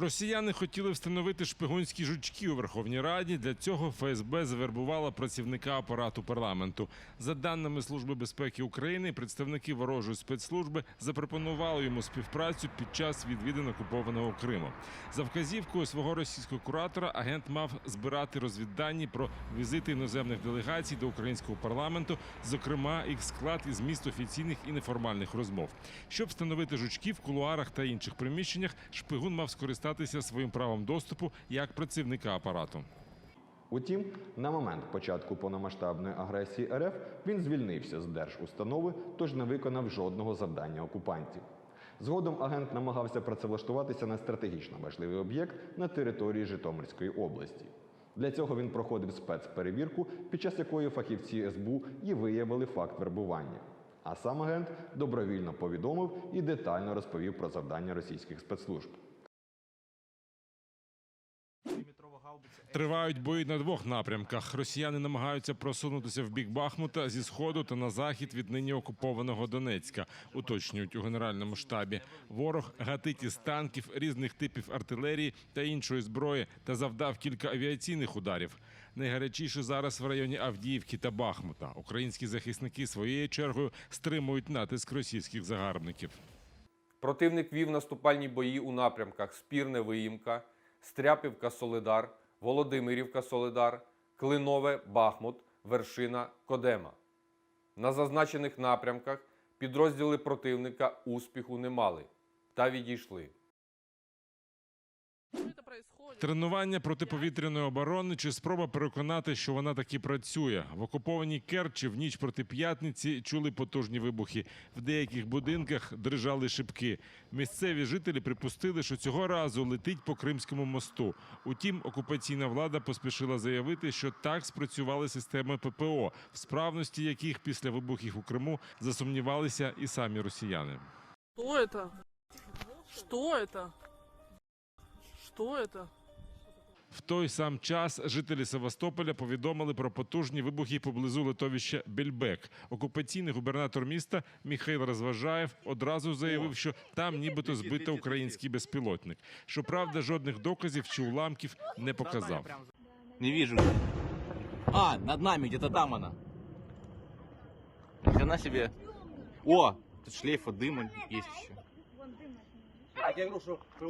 Росіяни хотіли встановити шпигунські жучки у Верховній Раді. Для цього ФСБ завербувала працівника апарату парламенту. За даними Служби безпеки України, представники ворожої спецслужби запропонували йому співпрацю під час відвідин окупованого Криму. За вказівкою свого російського куратора агент мав збирати розвіддані про візити іноземних делегацій до українського парламенту, зокрема їх склад із міст офіційних і неформальних розмов. Щоб встановити жучки в кулуарах та інших приміщеннях, шпигун мав скористатися своїм правом доступу як працівника апарату. Утім, на момент початку повномасштабної агресії РФ він звільнився з держустанови, тож не виконав жодного завдання окупантів. Згодом агент намагався працевлаштуватися на стратегічно важливий об'єкт на території Житомирської області. Для цього він проходив спецперевірку, під час якої фахівці СБУ і виявили факт вербування. А сам агент добровільно повідомив і детально розповів про завдання російських спецслужб. Тривають бої на двох напрямках. Росіяни намагаються просунутися в бік Бахмута зі сходу та на захід від нині окупованого Донецька. Уточнюють у генеральному штабі. Ворог гатить із танків різних типів артилерії та іншої зброї та завдав кілька авіаційних ударів. Найгарячіше зараз в районі Авдіївки та Бахмута. Українські захисники своєю чергою стримують натиск російських загарбників. Противник вів наступальні бої у напрямках Спірне Виїмка, Стряпівка Солидар, Володимирівка Солидар, Клинове Бахмут, Вершина Кодема. На зазначених напрямках підрозділи противника успіху не мали та відійшли Что это происходит? Тренування протиповітряної оборони чи спроба переконати, що вона таки працює в окупованій Керчі в ніч проти п'ятниці чули потужні вибухи. В деяких будинках дрижали шибки. Місцеві жителі припустили, що цього разу летить по Кримському мосту. Утім, окупаційна влада поспішила заявити, що так спрацювали системи ППО, в справності яких після вибухів у Криму засумнівалися і самі росіяни. Что это? Что это? Что это? В той сам час жителі Севастополя повідомили про потужні вибухи поблизу литовища Бельбек. Окупаційний губернатор міста Міхайл Розважаєв одразу заявив, що там нібито збито український безпілотник. Щоправда, жодних доказів чи уламків не показав. Не вижу. А, над нами, где-то там она. Хрена себе. О, тут шлейфа дыма есть еще. А я говорю, что ПВО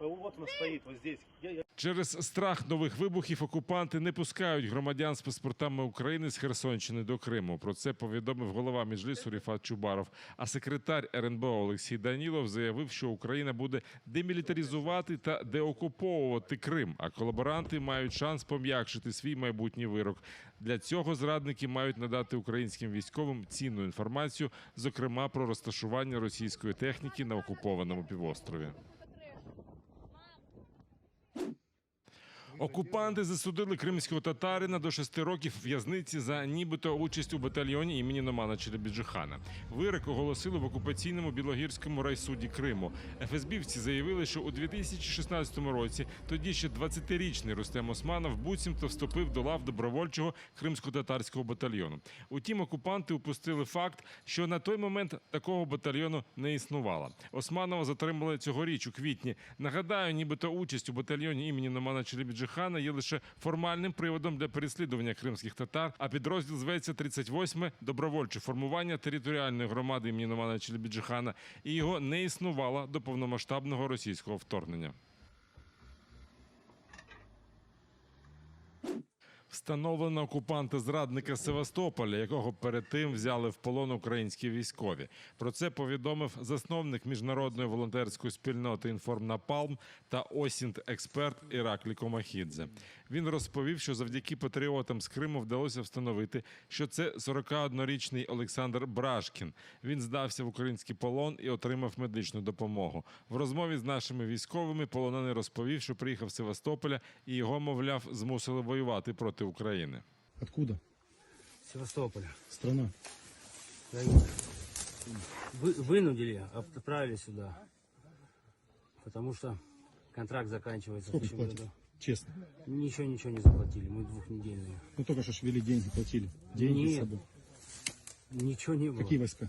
вот, вот он стоит, вот здесь. Я, я Через страх нових вибухів окупанти не пускають громадян з паспортами України з Херсонщини до Криму. Про це повідомив голова Меджлісу Ріфат Чубаров. А секретар РНБО Олексій Данілов заявив, що Україна буде демілітаризувати та деокуповувати Крим. А колаборанти мають шанс пом'якшити свій майбутній вирок. Для цього зрадники мають надати українським військовим цінну інформацію, зокрема про розташування російської техніки на окупованому півострові. Окупанти засудили кримського татарина до шести років в'язниці за нібито участь у батальйоні імені Номана Челебіджихана. Вирок оголосили в окупаційному білогірському райсуді Криму. ФСБівці заявили, що у 2016 році тоді ще 20-річний Рустем Османов буцімто вступив до лав добровольчого кримсько-татарського батальйону. Утім, окупанти упустили факт, що на той момент такого батальйону не існувало. Османова затримали цьогоріч у квітні. Нагадаю, нібито участь у батальйоні імені Номана Челебіджихана є лише формальним приводом для переслідування кримських татар. А підрозділ зветься 38-ме добровольче формування територіальної громади імені Номана Челебіджихана, і його не існувало до повномасштабного російського вторгнення. Встановлено окупанта зрадника Севастополя, якого перед тим взяли в полон українські військові. Про це повідомив засновник міжнародної волонтерської спільноти «Інформнапалм» та осінт експерт Іраклі Комахідзе. Він розповів, що завдяки патріотам з Криму вдалося встановити, що це 41-річний Олександр Брашкін. Він здався в український полон і отримав медичну допомогу. В розмові з нашими військовими полонений розповів, що приїхав з Севастополя і його, мовляв, змусили воювати проти України. Откуда? Севастополя. Страна. Вы, вынудили, отправили сюда. Потому что контракт заканчивается в Сколько следующем платят? году. Честно. Ничего, ничего не заплатили. Мы двухнедельные. Ну только что ж ввели деньги, платили. Деньги с Нет. собой. Ничего не было. Какие войска?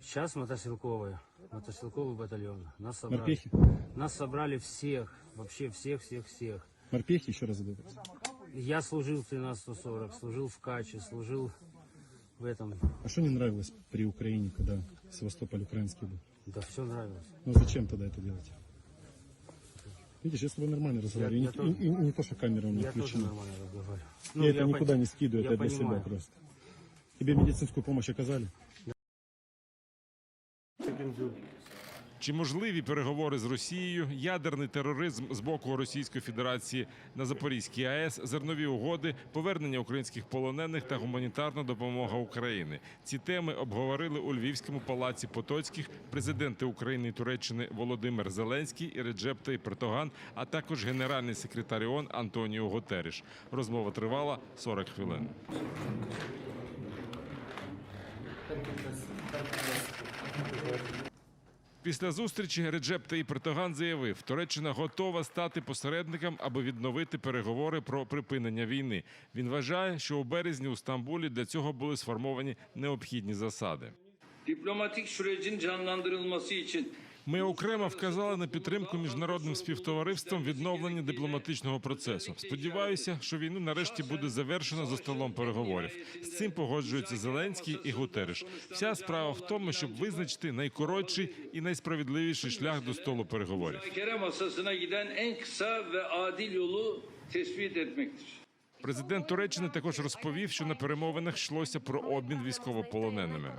Сейчас мотострелковые, мотострелковый батальон. Нас собрали. Морпехи? Нас собрали всех, вообще всех, всех, всех. Морпехи еще раз задают. Я служил в 1340, служил в Каче, служил в этом. А что не нравилось при Украине, когда Севастополь украинский был? Да все нравилось. Ну зачем тогда это делать? Видишь, я с тобой нормально разговариваю. я И, тоже- и- и не то, что камера у меня Я тоже включена. нормально разговариваю. я это пон- никуда не скидываю, я это для себя понимаю. просто. Тебе медицинскую помощь оказали? Чи можливі переговори з Росією, ядерний тероризм з боку Російської Федерації на Запорізькій АЕС, зернові угоди, повернення українських полонених та гуманітарна допомога України? Ці теми обговорили у Львівському палаці Потоцьких президенти України і Туреччини Володимир Зеленський і Реджеп Таyyip Ердоган, а також генеральний секретар ООН Антоніо Гутерріш. Розмова тривала 40 хвилин. Після зустрічі Реджеп Таyyip Ердоган заявив, Туреччина готова стати посередником, аби відновити переговори про припинення війни. Він вважає, що у березні у Стамбулі для цього були сформовані необхідні засади. Дипломатик sürecin canlandırılması için Ми окремо вказали на підтримку міжнародним співтовариством відновлення дипломатичного процесу. Сподіваюся, що війну нарешті буде завершено за столом переговорів. З цим погоджуються Зеленський і Гутереш. Вся справа в тому, щоб визначити найкоротший і найсправедливіший шлях до столу переговорів. Президент Туреччини також розповів, що на перемовинах йшлося про обмін військовополоненими.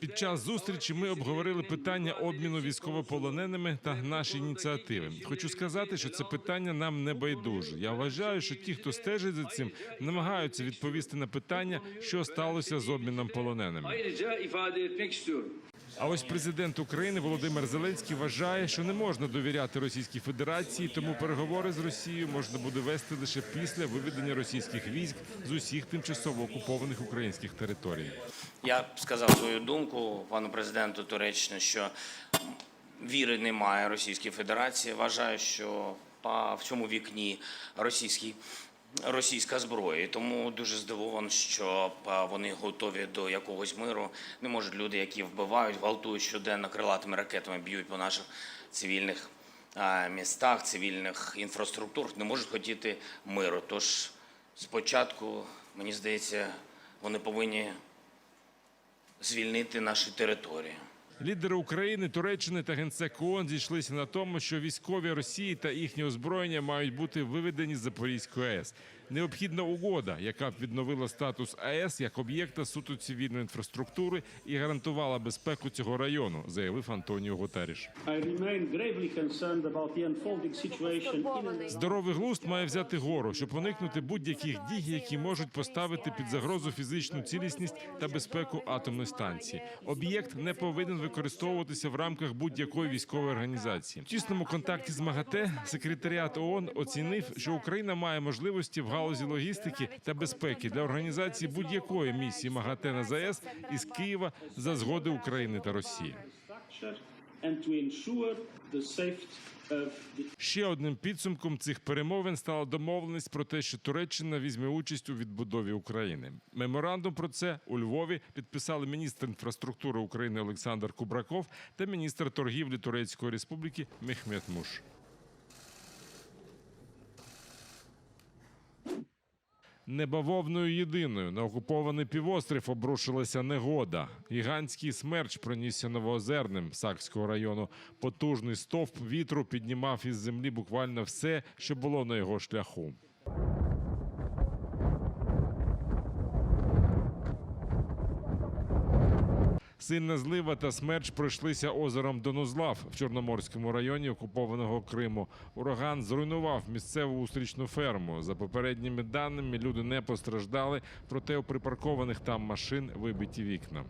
Під час зустрічі ми обговорили питання обміну військовополоненими та наші ініціативи. Хочу сказати, що це питання нам не байдуже. Я вважаю, що ті, хто стежить за цим, намагаються відповісти на питання, що сталося з обміном полоненими. А ось президент України Володимир Зеленський вважає, що не можна довіряти Російській Федерації, тому переговори з Росією можна буде вести лише після виведення російських військ з усіх тимчасово окупованих українських територій. Я сказав свою думку пану президенту Туреччини, що віри немає Російській Федерації. Вважаю, що в цьому вікні російський. Російська зброя, тому дуже здивований, що вони готові до якогось миру. Не можуть люди, які вбивають, гвалтують щоденно крилатими ракетами, б'ють по наших цивільних містах, цивільних інфраструктур, не можуть хотіти миру. Тож спочатку, мені здається, вони повинні звільнити наші території. Лідери України, Туреччини та генсек зійшлися на тому, що військові Росії та їхні озброєння мають бути виведені з Запорізької АЕС. Необхідна угода, яка б відновила статус АЕС як об'єкта суто цивільної інфраструктури і гарантувала безпеку цього району, заявив Антоніо Гутеріш. Здоровий глузд має взяти гору, щоб уникнути будь-яких дій, які можуть поставити під загрозу фізичну цілісність та безпеку атомної станції. Об'єкт не повинен використовуватися в рамках будь-якої військової організації. В тісному контакті з МАГАТЕ секретаріат ООН оцінив, що Україна має можливості в галузі логістики та безпеки для організації будь-якої місії МАГАТЕ на ЗАЕС із Києва за згоди України та Росії. Ще одним підсумком цих перемовин стала домовленість про те, що Туреччина візьме участь у відбудові України. Меморандум про це у Львові підписали міністр інфраструктури України Олександр Кубраков та міністр торгівлі Турецької Республіки Мехмет Муш. Не бавовною єдиною на окупований півострів обрушилася негода. Гігантський смерч пронісся новоозерним Сакського району. Потужний стовп вітру піднімав із землі буквально все, що було на його шляху. Сильна злива та смерч пройшлися озером Донузлав в Чорноморському районі окупованого Криму. Ураган зруйнував місцеву устрічну ферму. За попередніми даними, люди не постраждали, проте у припаркованих там машин вибиті вікна.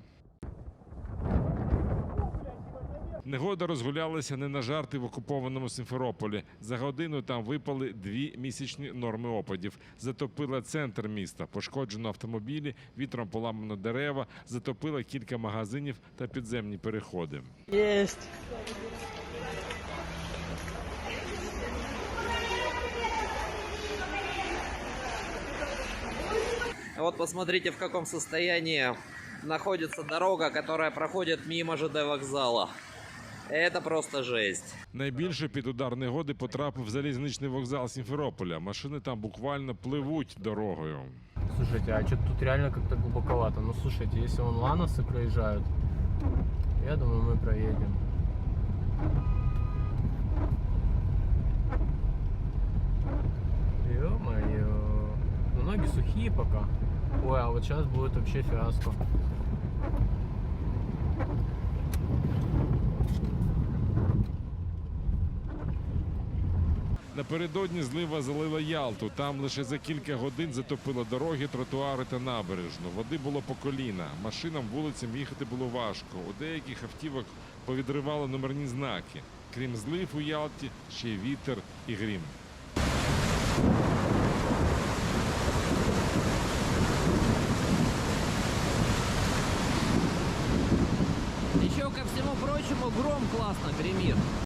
Негода розгулялася не на жарти в окупованому Симферополі. За годину там випали дві місячні норми опадів. Затопила центр міста, пошкоджено автомобілі, вітром поламано дерева, затопила кілька магазинів та підземні переходи. Вот посмотрите, в каком состоянии находится дорога, которая проходит мимо ЖД вокзала. Это просто жесть. Найбільше під удар негоди потрапив залізничний вокзал Сімферополя. Машини там буквально пливуть дорогою. Слушайте, а что тут реально как-то глубоковато? Ну, слушайте, если вон лановцы проезжают, я думаю, мы проедем. Ё-моё. Ну, ноги сухие пока. Ой, а вот сейчас будет вообще фиаско. Напередодні злива залила Ялту. Там лише за кілька годин затопило дороги, тротуари та набережну. Води було по коліна. Машинам вулицям їхати було важко. У деяких автівок повідривало номерні знаки. Крім злив у Ялті, ще й вітер і грім. Еще ко всему прочему, гром классно гремит.